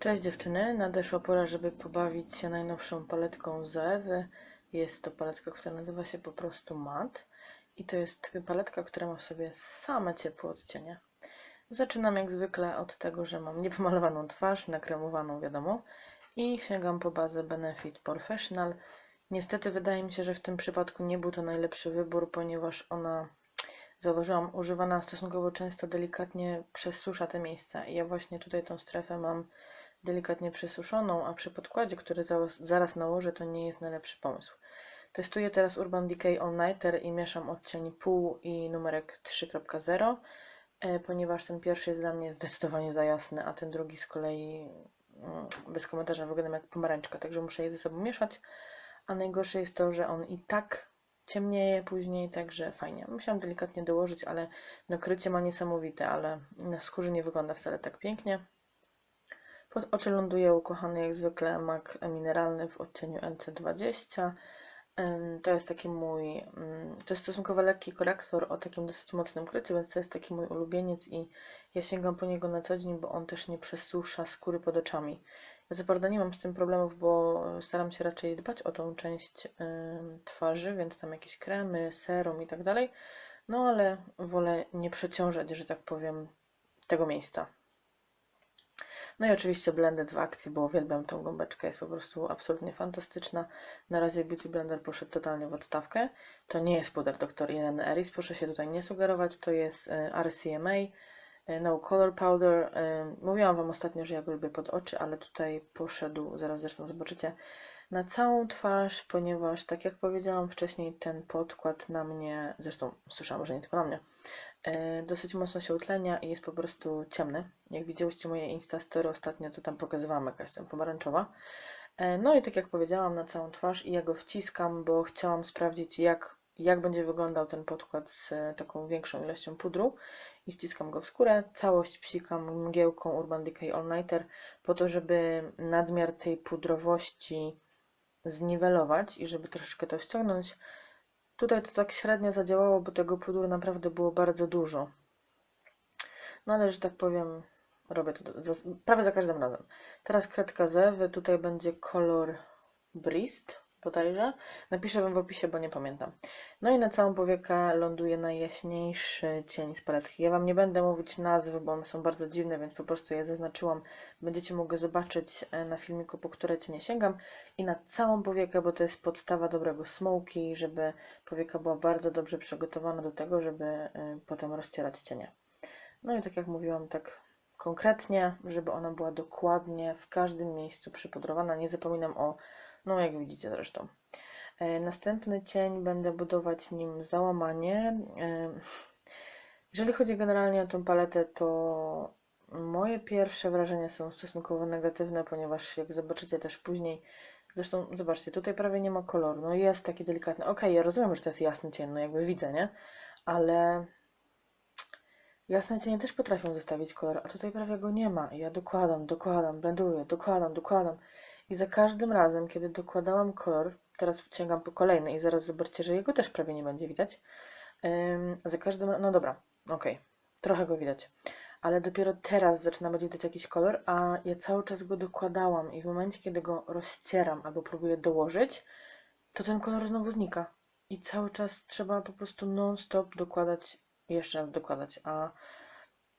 Cześć dziewczyny, nadeszła pora, żeby pobawić się najnowszą paletką z Ewy. Jest to paletka, która nazywa się po prostu Mat i to jest paletka, która ma w sobie same ciepłe odcienie. Zaczynam jak zwykle od tego, że mam niepomalowaną twarz, nakremowaną wiadomo i sięgam po bazę Benefit Professional. Niestety wydaje mi się, że w tym przypadku nie był to najlepszy wybór, ponieważ ona zauważyłam, używana stosunkowo często delikatnie przesusza te miejsca. I ja właśnie tutaj tą strefę mam delikatnie przesuszoną, a przy podkładzie, który zaraz nałożę, to nie jest najlepszy pomysł. Testuję teraz Urban Decay All Nighter i mieszam odcień pół i numerek 3.0, e, ponieważ ten pierwszy jest dla mnie zdecydowanie za jasny, a ten drugi z kolei mm, bez komentarza wygląda jak pomarańczka, także muszę je ze sobą mieszać. A najgorsze jest to, że on i tak ciemnieje później, także fajnie. Musiałam delikatnie dołożyć, ale nakrycie ma niesamowite, ale na skórze nie wygląda wcale tak pięknie. Pod oczy ląduje ukochany jak zwykle mak mineralny w odcieniu NC20. To jest taki mój, to jest stosunkowo lekki korektor o takim dosyć mocnym kryciu, więc to jest taki mój ulubieniec i ja sięgam po niego na co dzień, bo on też nie przesusza skóry pod oczami. Ja co nie mam z tym problemów, bo staram się raczej dbać o tą część twarzy, więc tam jakieś kremy, serum i tak dalej. No ale wolę nie przeciążać, że tak powiem, tego miejsca. No i oczywiście Blended w akcji, bo uwielbiam tą gąbeczkę, jest po prostu absolutnie fantastyczna. Na razie Beauty Blender poszedł totalnie w odstawkę. To nie jest puder Dr. Irene Eris, proszę się tutaj nie sugerować, to jest y, RCMA, y, No Color Powder. Y, mówiłam Wam ostatnio, że ja go lubię pod oczy, ale tutaj poszedł, zaraz zresztą zobaczycie, na całą twarz, ponieważ tak jak powiedziałam wcześniej, ten podkład na mnie, zresztą słyszałam, że nie tylko na mnie, dosyć mocno się utlenia i jest po prostu ciemny. Jak widzieliście moje Instastory ostatnio, to tam pokazywałam jakaś tam pomarańczowa. E, no i tak jak powiedziałam, na całą twarz i ja go wciskam, bo chciałam sprawdzić jak, jak będzie wyglądał ten podkład z e, taką większą ilością pudru i wciskam go w skórę. Całość psikam mgiełką Urban Decay All Nighter po to, żeby nadmiar tej pudrowości zniwelować i żeby troszeczkę to ściągnąć. Tutaj to tak średnio zadziałało, bo tego pudru naprawdę było bardzo dużo. No ale, że tak powiem, robię to za, prawie za każdym razem. Teraz kredka z Ewy, tutaj będzie kolor Brist bodajże. Napiszę Wam w opisie, bo nie pamiętam. No i na całą powiekę ląduje najjaśniejszy cień z paletki. Ja Wam nie będę mówić nazwy, bo one są bardzo dziwne, więc po prostu je zaznaczyłam. Będziecie mogli zobaczyć e, na filmiku, po które cienie sięgam. I na całą powiekę, bo to jest podstawa dobrego smoki, żeby powieka była bardzo dobrze przygotowana do tego, żeby e, potem rozcierać cienie. No i tak jak mówiłam, tak konkretnie, żeby ona była dokładnie w każdym miejscu przypudrowana. Nie zapominam o no, jak widzicie zresztą. E, następny cień będę budować nim załamanie. E, jeżeli chodzi generalnie o tą paletę, to moje pierwsze wrażenia są stosunkowo negatywne, ponieważ jak zobaczycie też później, zresztą zobaczcie, tutaj prawie nie ma koloru, no jest taki delikatny, ok, ja rozumiem, że to jest jasny cień, no jakby widzę, nie? Ale jasne cienie też potrafią zostawić kolor, a tutaj prawie go nie ma. Ja dokładam, dokładam, blenduję, dokładam, dokładam. I za każdym razem, kiedy dokładałam kolor, teraz sięgam po kolejny i zaraz zobaczcie, że jego też prawie nie będzie widać. za każdym no dobra, okej, okay. trochę go widać. Ale dopiero teraz zaczyna być widać jakiś kolor, a ja cały czas go dokładałam i w momencie, kiedy go rozcieram albo próbuję dołożyć, to ten kolor znowu znika. I cały czas trzeba po prostu non-stop dokładać, jeszcze raz dokładać, a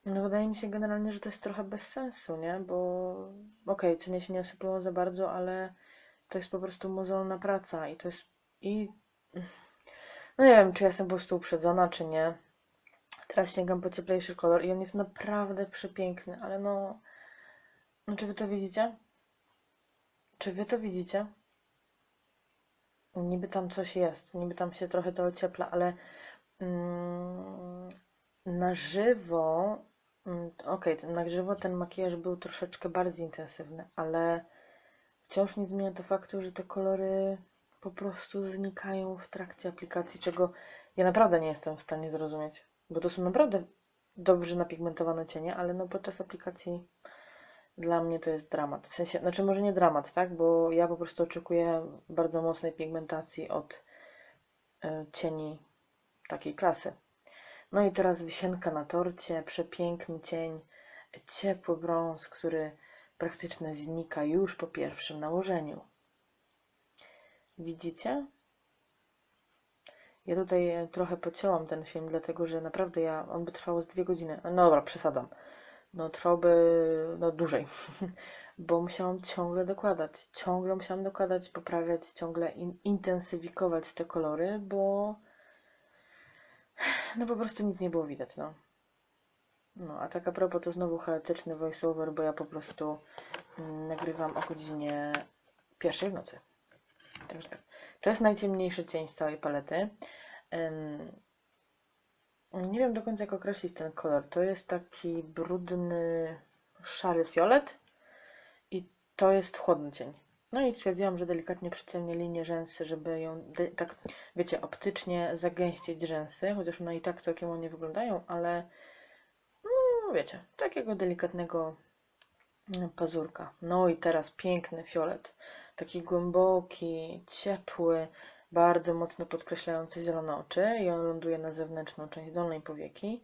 no wydaje mi się generalnie, że to jest trochę bez sensu, nie? Bo okej, okay, ceny się nie osypują za bardzo, ale to jest po prostu mozolna praca i to jest i no nie wiem, czy ja jestem po prostu uprzedzona, czy nie. Teraz sięgam po cieplejszy kolor i on jest naprawdę przepiękny, ale no no czy wy to widzicie? Czy wy to widzicie? Niby tam coś jest, niby tam się trochę to ociepla, ale mm, na żywo okej, okay, na ten makijaż był troszeczkę bardziej intensywny, ale wciąż nie zmienia to faktu, że te kolory po prostu znikają w trakcie aplikacji, czego ja naprawdę nie jestem w stanie zrozumieć, bo to są naprawdę dobrze napigmentowane cienie, ale no podczas aplikacji dla mnie to jest dramat. W sensie, znaczy może nie dramat, tak, bo ja po prostu oczekuję bardzo mocnej pigmentacji od y, cieni takiej klasy. No i teraz wisienka na torcie, przepiękny cień, ciepły brąz, który praktyczne znika już po pierwszym nałożeniu. Widzicie? Ja tutaj trochę pocięłam ten film, dlatego że naprawdę ja, on by trwał z dwie godziny. No dobra, przesadzam. No trwałby no, dłużej, bo musiałam ciągle dokładać. Ciągle musiałam dokładać, poprawiać, ciągle in, intensyfikować te kolory, bo no po prostu nic nie było widać, no. No, a tak a propos, to znowu chaotyczny voiceover, bo ja po prostu mm, nagrywam o godzinie pierwszej w nocy. Także tak. To jest najciemniejszy cień z całej palety. Nie wiem do końca jak określić ten kolor. To jest taki brudny, szary fiolet i to jest chłodny cień. No i stwierdziłam, że delikatnie przyciemnię linię rzęsy, żeby ją tak, wiecie, optycznie zagęścić rzęsy, chociaż one i tak całkiem ładnie wyglądają, ale no wiecie, takiego delikatnego mm, pazurka. No i teraz piękny fiolet, taki głęboki, ciepły, bardzo mocno podkreślający zielone oczy i on ląduje na zewnętrzną część dolnej powieki.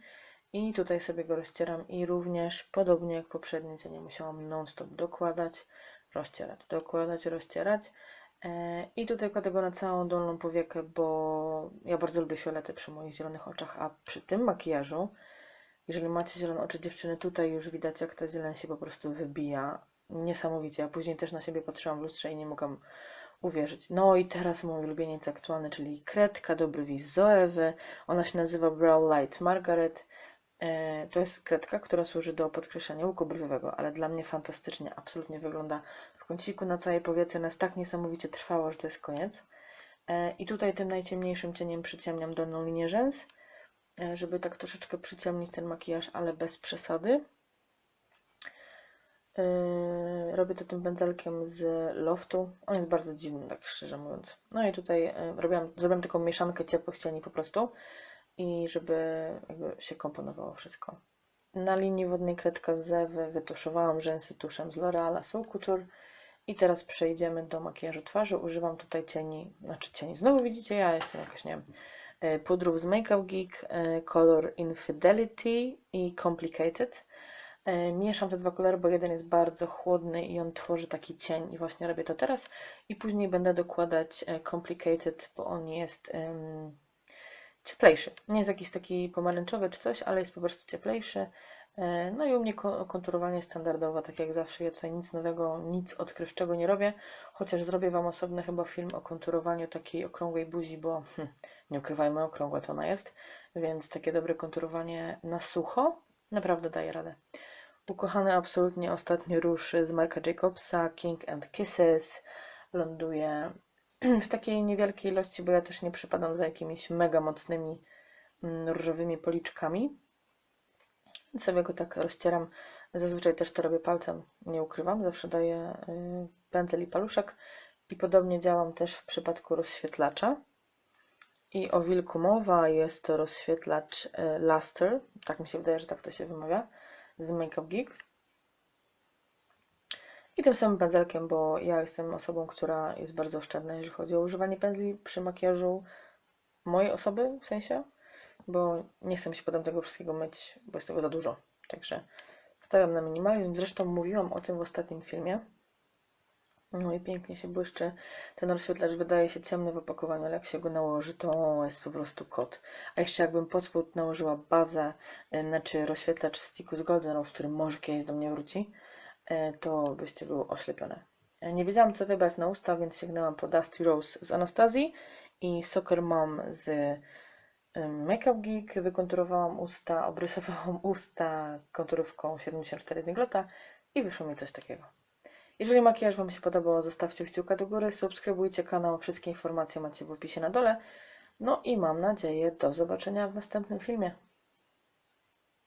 I tutaj sobie go rozcieram i również, podobnie jak poprzednie cienie, musiałam non-stop dokładać, rozcierać, dokładać, rozcierać. E, I tutaj kładę go na całą dolną powiekę, bo ja bardzo lubię fiolety przy moich zielonych oczach, a przy tym makijażu, jeżeli macie zielone oczy dziewczyny, tutaj już widać jak ta zieleń się po prostu wybija. Niesamowicie. Ja później też na siebie patrzyłam w lustrze i nie mogłam uwierzyć. No i teraz mój ulubieniec aktualny, czyli kredka do brwi Zoewy. Ona się nazywa Brow Light Margaret. E, To jest kredka, która służy do podkreślania łuku brwiowego, ale dla mnie fantastycznie, absolutnie wygląda w kąciku na całej powiece. Ona jest tak niesamowicie trwała, że to jest koniec. E, I tutaj tym najciemniejszym cieniem przyciemniam dolną linię rzęs, e, żeby tak troszeczkę przyciemnić ten makijaż, ale bez przesady. Robię to tym pędzelkiem z loftu. On jest bardzo dziwny, tak szczerze mówiąc. No i tutaj robiłam, zrobiłam taką mieszankę ciepłych cieni po prostu i żeby się komponowało wszystko. Na linii wodnej kredka z wytuszowałam rzęsy tuszem z L'Oreala Soul Couture i teraz przejdziemy do makijażu twarzy. Używam tutaj cieni, znaczy cieni, znowu widzicie, ja jestem jakaś, nie wiem, yy, pudrów z Makeup Geek, yy, kolor Infidelity i Complicated. E, Mieszam te dwa kolory, bo jeden jest bardzo chłodny i on tworzy taki cień i właśnie robię to teraz i później będę dokładać e, Complicated, bo on jest em, cieplejszy. Nie jest jakiś taki pomarańczowy czy coś, ale jest po prostu cieplejszy. E, No i u mnie ko- konturowanie standardowo, tak jak zawsze. Ja tutaj nic nowego, nic odkrywczego nie robię, chociaż zrobię Wam osobny chyba film o konturowaniu takiej okrągłej buzi, bo hm, nie ukrywajmy, okrągła to ona jest, więc takie dobre konturowanie na sucho naprawdę daje radę. Ukochany absolutnie ostatni róż z Marka Jacobsa, King and Kisses, ląduje w takiej niewielkiej ilości, bo ja też nie przypadam za jakimiś mega mocnymi mm, różowymi policzkami. Sobie go tak rozcieram. Zazwyczaj też to robię palcem, nie ukrywam, zawsze daję y, pędzel i paluszek. I podobnie działam też w przypadku rozświetlacza. I o wilku mowa, jest to rozświetlacz y, Luster, tak mi się wydaje, że tak to się wymawia z Makeup Geek. I tym samym pędzelkiem, bo ja jestem osobą, która jest bardzo oszczędna, jeżeli chodzi o używanie pędzli przy makijażu mojej osoby, w sensie, bo nie chcę się potem tego wszystkiego myć, bo jest tego za dużo. Także stawiam na minimalizm. Zresztą mówiłam o tym w ostatnim filmie. No i pięknie się błyszczy. Ten rozświetlacz wydaje się ciemny w opakowaniu, ale jak się go nałoży, to jest po prostu kot. A jeszcze jakbym pod spód nałożyła bazę, y, znaczy rozświetlacz w sticku z Golden Rose, który może kiedyś do mnie wróci, to byście były oślepione. Y, Nie wiedziałam co wybrać na usta, więc sięgnęłam po Dusty Rose z Anastazji i Soccer Mom z Makeup Geek. Wykonturowałam usta, obrysowałam usta konturówką 74 z Niglota i wyszło mi coś takiego. Jeżeli makijaż Wam się podobał, zostawcie kciuka do góry, subskrybujcie kanał, wszystkie informacje macie w opisie na dole. No i mam nadzieję do zobaczenia w następnym filmie.